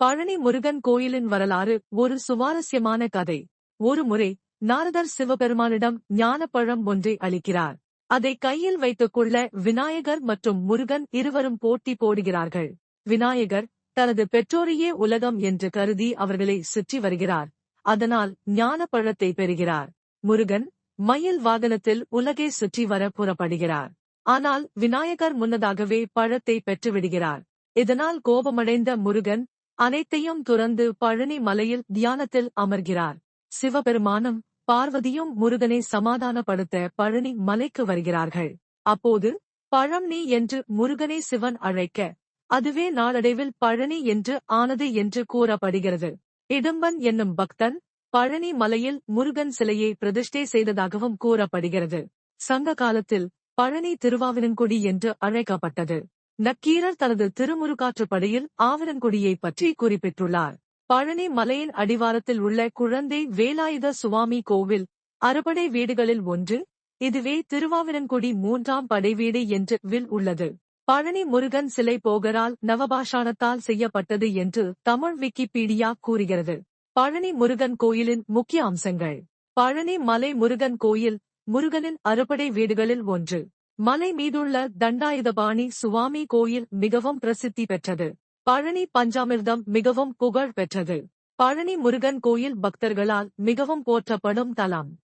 பழனி முருகன் கோயிலின் வரலாறு ஒரு சுவாரஸ்யமான கதை. ஒரு முறை நாரதர் சிவபெருமானிடம் ஞானப்பழம் ஒன்றை அளிக்கிறார். அதை கையில் வைத்துக் கொள்ள விநாயகர் மற்றும் முருகன் இருவரும் போட்டி போடுகிறார்கள். விநாயகர் தனது பெற்றோரையே உலகம் என்று கருதி அவர்களை சுற்றி வருகிறார். அதனால் ஞானப்பழத்தை பெறுகிறார். முருகன் மயில் வாகனத்தில் உலகை சுற்றி வர புறப்படுகிறார். ஆனால் விநாயகர் முன்னதாகவே பழத்தை பெற்றுவிடுகிறார். இதனால் கோபமடைந்த முருகன் அனைத்தையும் துறந்து பழனி மலையில் தியானத்தில் அமர்கிறார். சிவபெருமானும் பார்வதியும் முருகனை சமாதானப்படுத்த பழனி மலைக்கு வருகிறார்கள். அப்போது பழம்னி என்று முருகனை சிவன் அழைக்க அதுவே நாளடைவில் பழனி என்று ஆனது என்று கூறப்படுகிறது. இடும்பன் என்னும் பக்தன் பழனி மலையில் முருகன் சிலையை பிரதிஷ்டை செய்ததாகவும் கூறப்படுகிறது. சங்க காலத்தில் பழனி திருவாவினன்குடி என்று அழைக்கப்பட்டது. நக்கீரர் தனது திருமுருகாற்றுப்படையில் ஆவிரன்குடியை பற்றி குறிப்பிட்டுள்ளார். பழனி மலையின் அடிவாரத்தில் உள்ள குழந்தை வேலாயுத சுவாமி கோவில் அறுபடை வீடுகளில் ஒன்று. இதுவே திருவாவிரன்குடி மூன்றாம் படைவீடு என்று வில் உள்ளது. பழனி முருகன் சிலை போகரால் நவபாஷாணத்தால் செய்யப்பட்டது என்று தமிழ் விக்கிபீடியா கூறுகிறது. பழனி முருகன் கோயிலின் முக்கிய அம்சங்கள். பழனி மலை முருகன் கோயில் முருகனின் அறுபடை வீடுகளில் ஒன்று. மலை மீதுள்ள தண்டாயுதபாணி சுவாமி கோயில் மிகவும் பிரசித்தி பெற்றது. பழனி பஞ்சாமிர்தம் மிகவும் புகழ் பெற்றது. பழனி முருகன் கோயில் பக்தர்களால் மிகவும் போற்றப்படும் தலம்.